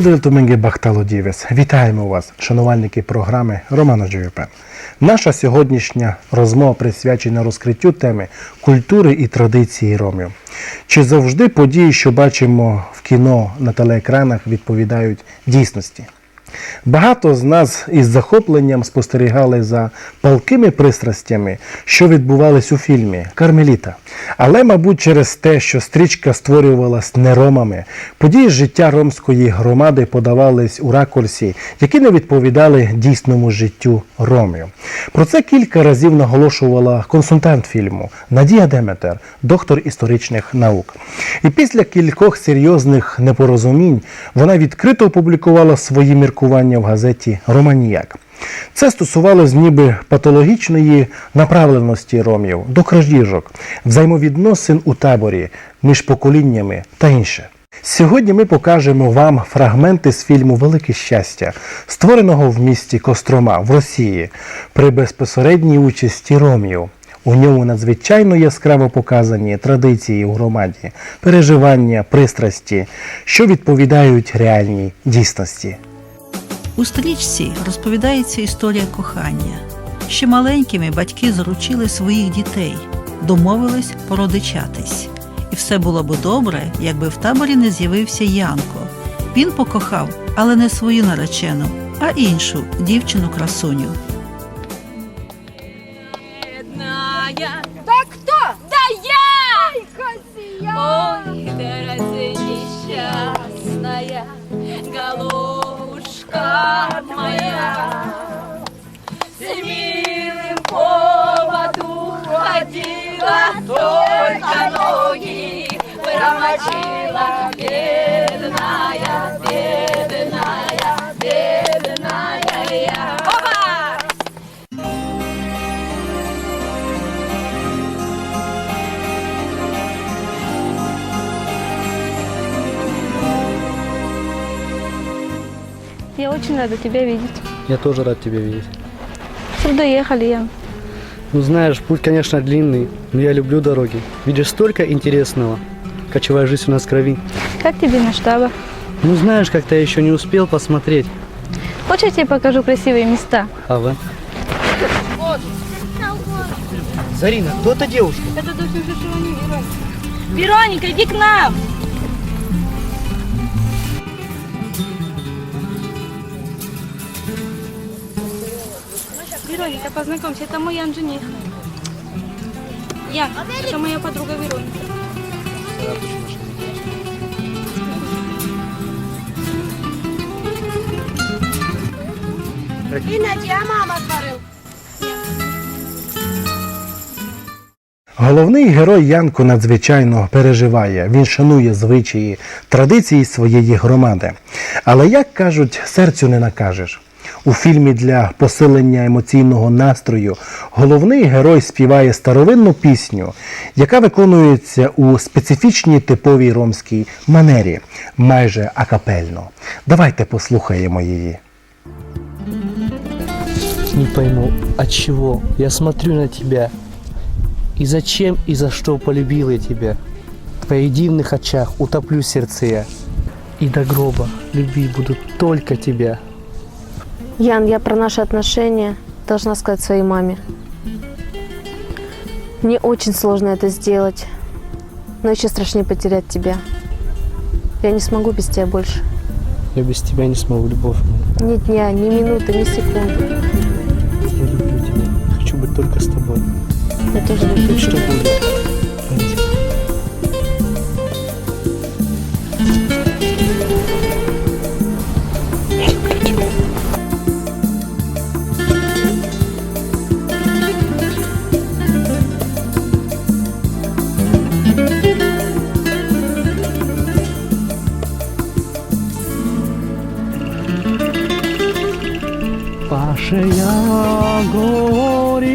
Дело Туменге Бахтало Дівес. Вітаємо вас, шанувальники програми Романо ЖВП. Наша сьогоднішня розмова присвячена розкриттю теми культури і традиції ромів. Чи завжди події, що бачимо в кіно на телеекранах, відповідають дійсності? Багато з нас із захопленням спостерігали за палкими пристрастями, що відбувались у фільмі Кармеліта. Але, мабуть, через те, що стрічка створювалась не ромами, події життя ромської громади подавались у ракурсі, які не відповідали дійсному життю ромів. Про це кілька разів наголошувала консультант фільму Надія Деметер, доктор історичних наук. І після кількох серйозних непорозумінь вона відкрито опублікувала свої міркування в газеті Романіяк. Це стосувалось ніби патологічної направленості ромів до кражіжок, взаємовідносин у таборі між поколіннями та інше. Сьогодні ми покажемо вам фрагменти з фільму Велике щастя, створеного в місті Кострома в Росії при безпосередній участі ромів. У ньому надзвичайно яскраво показані традиції у громаді, переживання, пристрасті, що відповідають реальній дійсності. У стрічці розповідається історія кохання. Ще маленькими батьки заручили своїх дітей, домовились породичатись. І все було б добре, якби в таборі не з'явився Янко. Він покохав, але не свою наречену, а іншу дівчину промочила, бедная, бедная, бедная я. Опа! Я очень рада тебя видеть. Я тоже рад тебя видеть. Что доехали, Ян? Ну знаешь, путь, конечно, длинный, но я люблю дороги. Видишь, столько интересного. Кочевая жизнь у нас в крови. Как тебе наш табор? Ну знаешь, как-то я еще не успел посмотреть. Хочешь, я тебе покажу красивые места? А вы? Зарина, кто эта девушка? Это дочь Вероника. Вероника, иди к нам! Вероника, познакомься, это мой Ян жених. Я, это моя подруга Вероника. Головний герой Янко надзвичайно переживає. Він шанує звичаї, традиції своєї громади. Але як кажуть, серцю не накажеш. У фільмі для посилення емоційного настрою головний герой співає старовинну пісню, яка виконується у специфічній типовій ромській манері, майже акапельно. Давайте послухаємо її. Не пойму, от чего я смотрю на тебя. И зачем и за что полюбил я тебя. В твоих дивных очах утоплю сердце я. И до гроба любить буду только тебя. Ян, я про наши отношения должна сказать своей маме. Мне очень сложно это сделать, но еще страшнее потерять тебя. Я не смогу без тебя больше. Я без тебя не смогу, любовь моя. Ни дня, ни минуты, ни секунды. Я люблю тебя. Хочу быть только с тобой. Я тоже люблю Будь что будет. Больше я горів,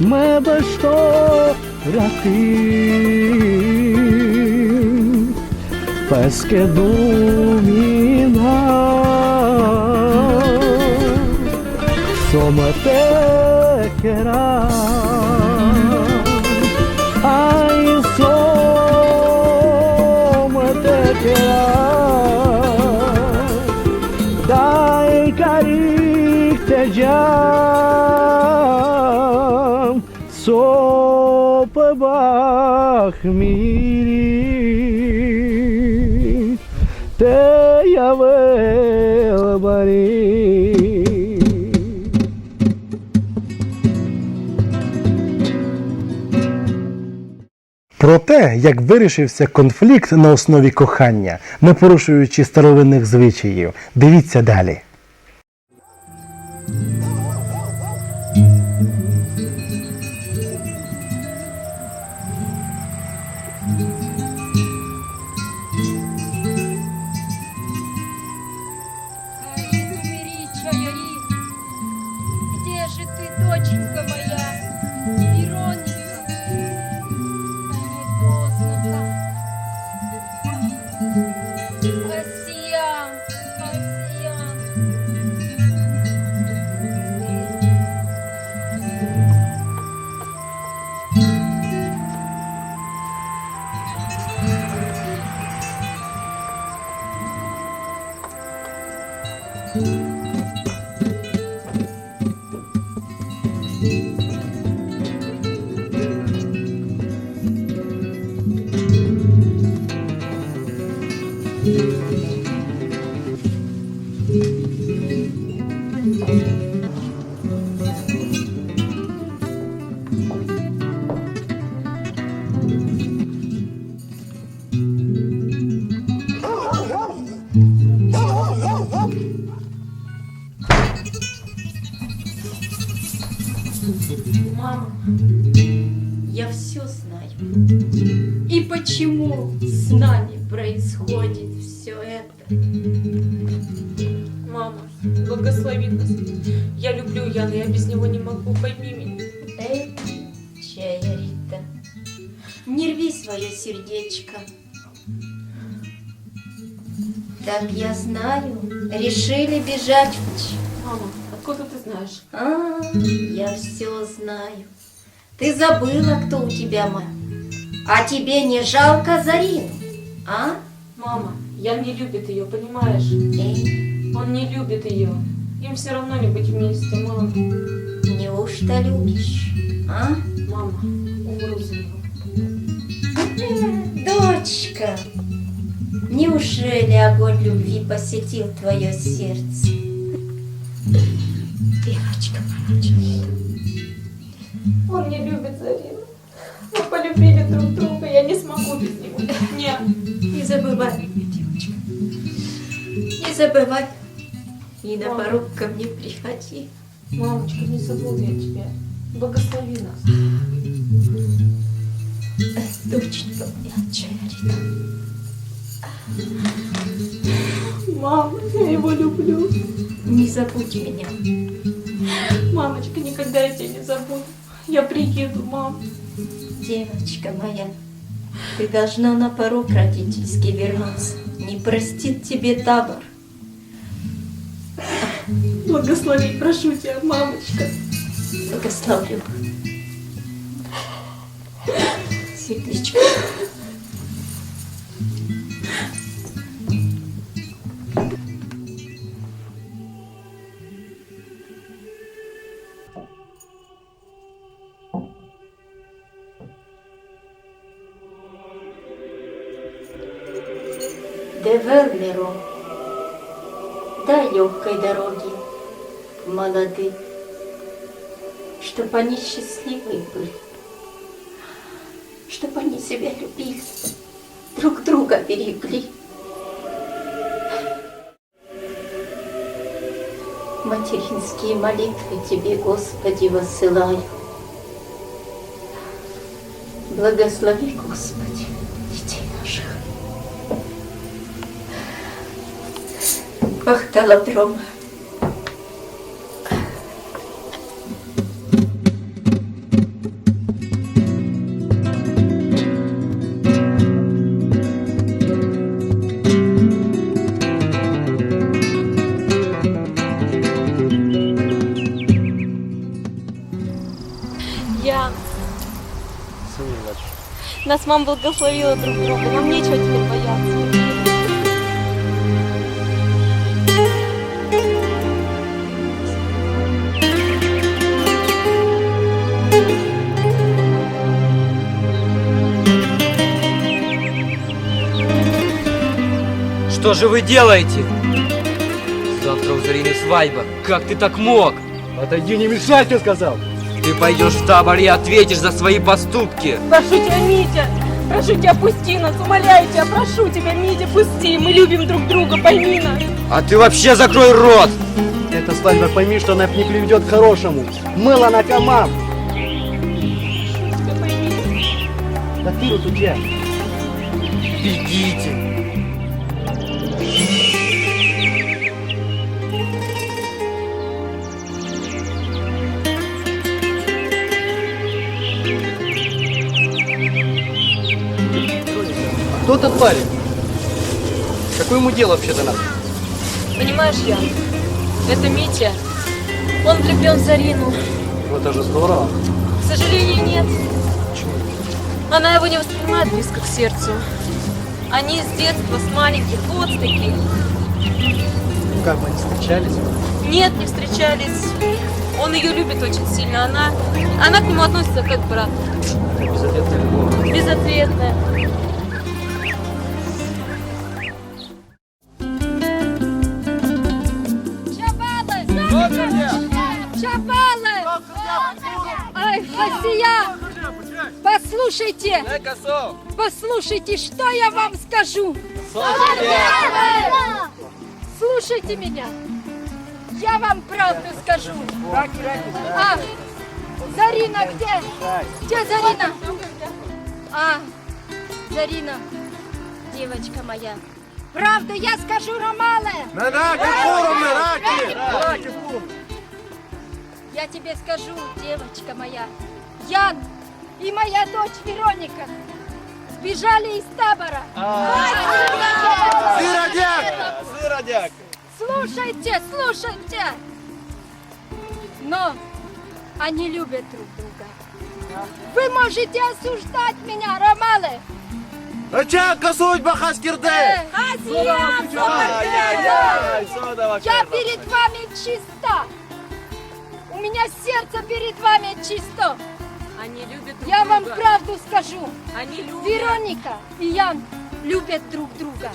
ми что що рятив, песке думіна, сома те. Мире Те явил Мари. Про те, як вирішився конфлікт на основі кохання, не порушуючи старовинних звичаїв, дивіться далі. Так я знаю, решили бежать Мама, откуда ты знаешь? А, я все знаю. Ты забыла, кто у тебя мать. А тебе не жалко Зарину? А? Мама, Ян не любит ее, понимаешь? Эй, Он не любит ее. Им все равно не быть вместе, мама. неужто любишь? А? Мама, умру за него. Дочка, неужели огонь любви посетил твое сердце? Девочка Он не любит Зарину. Мы полюбили друг друга, я не смогу без него. Нет. не забывай меня, девочка. Не забывай. И на порог ко мне приходи. Мамочка, не забуду я тебя. Благослови нас. Доченька моя, Черри. Мама, я его люблю. Не забудь меня. Мамочка, никогда я тебя не забуду. Я приеду, мам. Девочка моя, ты должна на порог родительский вернуться. Не простит тебе табор. Благослови, прошу тебя, мамочка. Благословлю. Сердечко. Чтоб они счастливы были, чтоб они себя любили, друг друга берегли. Материнские молитвы Тебе, Господи, высылаю. Благослови, Господи, детей наших. Бахталадром. Я. Нас мама благословила друг друга, нам нечего теперь бояться. Что же вы делаете? Завтра у Зарины свадьба. Как ты так мог? Отойди, не мешай, я сказал. Ты пойдешь в табор и ответишь за свои поступки. Прошу тебя, Митя, прошу тебя, пусти нас, умоляю тебя, прошу тебя, Митя, пусти. Мы любим друг друга, пойми нас. А ты вообще закрой рот! Эта свадьба, пойми, что она не приведет к хорошему. Мыло на комам. Да ты вот у тебя. Бегите! Кто этот парень? Какое ему дело вообще до нас? Понимаешь, я, это Митя. Он влюблен в Зарину. Ну это же здорово. К сожалению, нет. Она его не воспринимает близко к сердцу. Они с детства, с маленьких, вот с таких. Как бы они встречались? Нет, не встречались. Он ее любит очень сильно. Она, она к нему относится как к брату. Безответная любовь. Безответная. Ай, Хасия! Послушайте! Послушайте, что я вам скажу! Слушайте меня! Я вам правду скажу! А, Зарина где? Где Зарина? А, Зарина, девочка моя. Правду я скажу, Ромале! Я тебе скажу, девочка моя, Ян и моя дочь Вероника сбежали из табора. Слушайте, слушайте. Но они любят друг друга. Вы можете осуждать меня, Ромалы. Очака судьба Хаскирде! Я перед вами чиста. У меня сердце перед вами чисто. Они любят друг Я вам друга. правду скажу. Они любят. Вероника и Ян любят друг друга.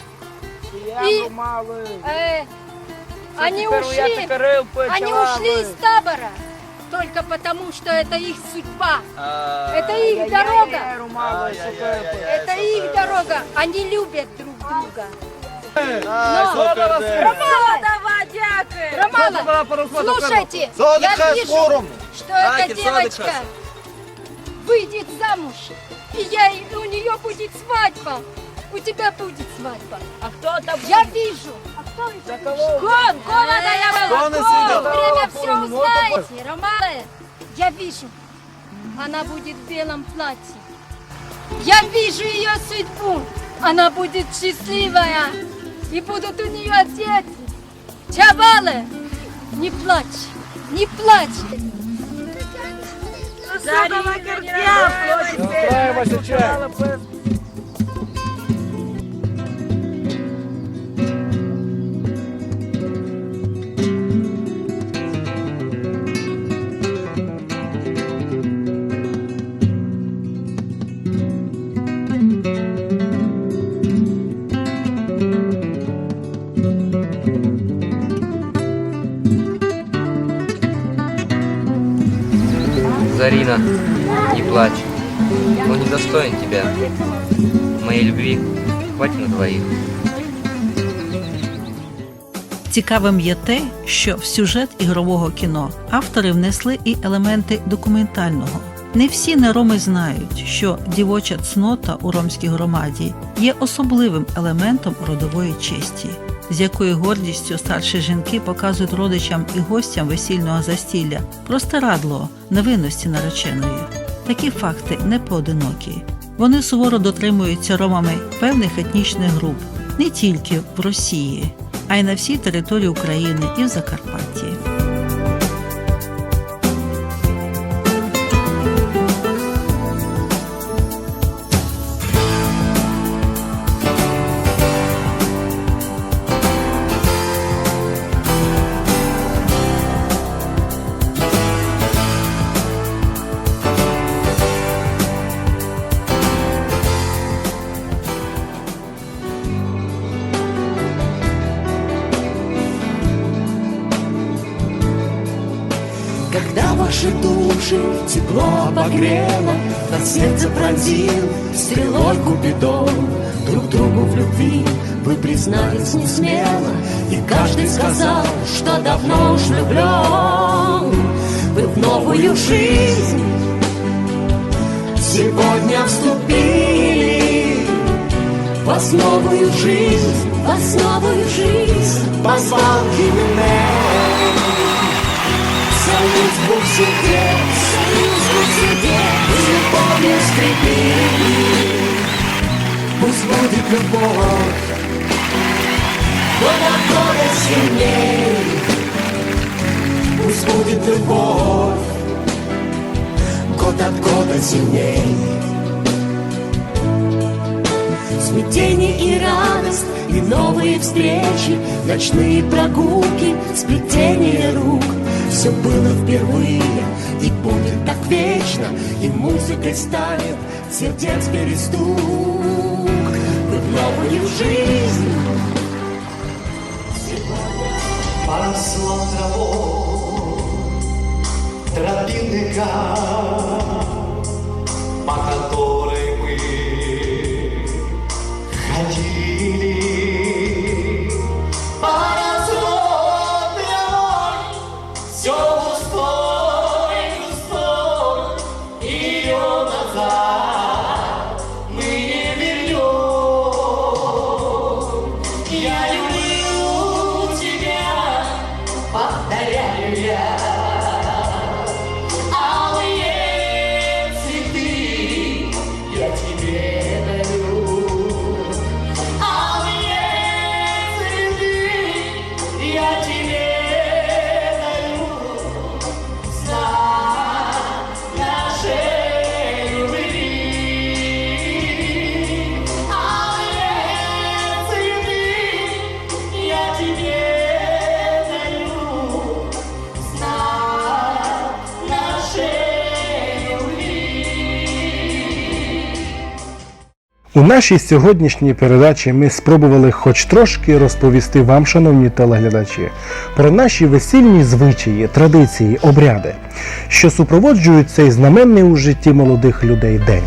И э, они ушли, они ушли из табора только потому, что это их судьба, это их дорога, это их дорога. Они любят друг друга. Ромала, слушайте, я вижу, что эта девочка. Выйдет замуж, и я, и у нее будет свадьба. У тебя будет свадьба. А кто там? Я вижу. А кто это? Кон, кон, это я. Кон, время все узнаете. Романы, я вижу. Она будет в белом платье. Я вижу ее судьбу. Она будет счастливая. И будут у нее дети. Чабалы, не плачь, не плачь. Устраивайся, чай. Зарина, Любви хватит на двоих. Цікавим є те, що в сюжет ігрового кіно автори внесли і елементи документального. Не всі нероми знають, що дівоча цнота у ромській громаді є особливим елементом родової честі, з якою гордістю старші жінки показують родичам і гостям весільного застілля простирадло невинності нареченої. Такі факти не поодинокі. Вони суворо дотримуються ромами певних етнічних груп не тільки в Росії, а й на всій території України і в Закарпатті. На сердце пронзил стрелой Купидон. Друг другу в любви вы признались не смело, И каждый сказал, что давно уж влюблен. Вы в новую жизнь сегодня вступили В основную жизнь, в основную жизнь Позвал Хименей Союз двух сердец, союз двух сердец любовью скрепили Пусть будет любовь Год от года сильней Пусть будет любовь Год от года сильней. Смятение и радость, и новые встречи, Ночные прогулки, сплетение рук. Все было впервые и будет так вечно, И музыкой станет сердец перестук. В новую жизнь Поросло травой тропинка, по которой мы ходили. У нашій сьогоднішній передачі ми спробували хоч трошки розповісти вам, шановні телеглядачі, про наші весільні звичаї, традиції, обряди, що супроводжують цей знаменний у житті молодих людей день.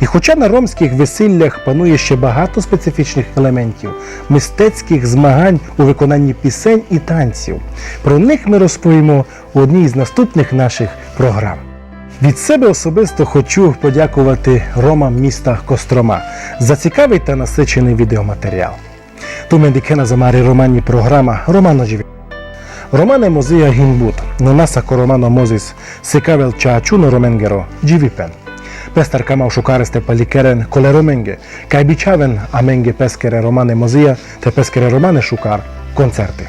І хоча на ромських весіллях панує ще багато специфічних елементів, мистецьких змагань у виконанні пісень і танців, про них ми розповімо у одній з наступних наших програм. Від себе особисто хочу подякувати ромам міста Кострома за цікавий та насичений відеоматеріал. Tu me dicena zamari romani programa Romano Živi. Romane mozija Himbut, no nasako Romano Mozis, sekavel čačuno Romengero, Živipen. Pestar kamau šukareste palikeren kole Romenge, kaj bičaven amenge peskere Romane mozija te peskere Romane šukar koncerti.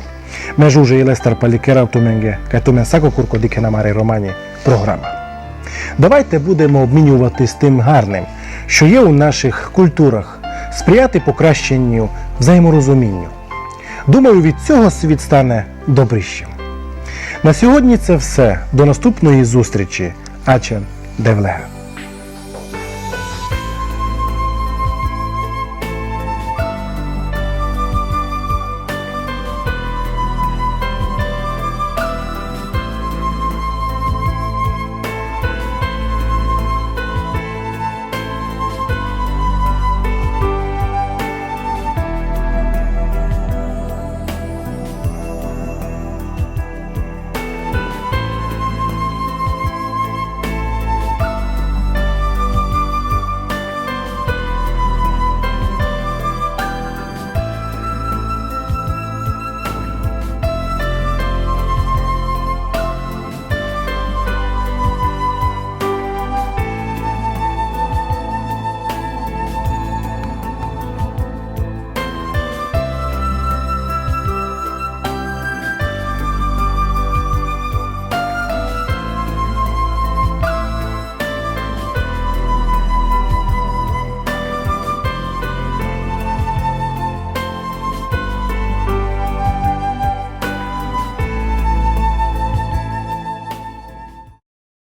Mežuže i lestar palikera tumenge, kaj tumen sako kurko dikena mari Romani програма. Давайте будемо обмінюватись тим гарним, що є у наших культурах, сприяти покращенню взаєморозумінню. Думаю, від цього світ стане добрішим. На сьогодні це все. До наступної зустрічі. Ачен Девлега.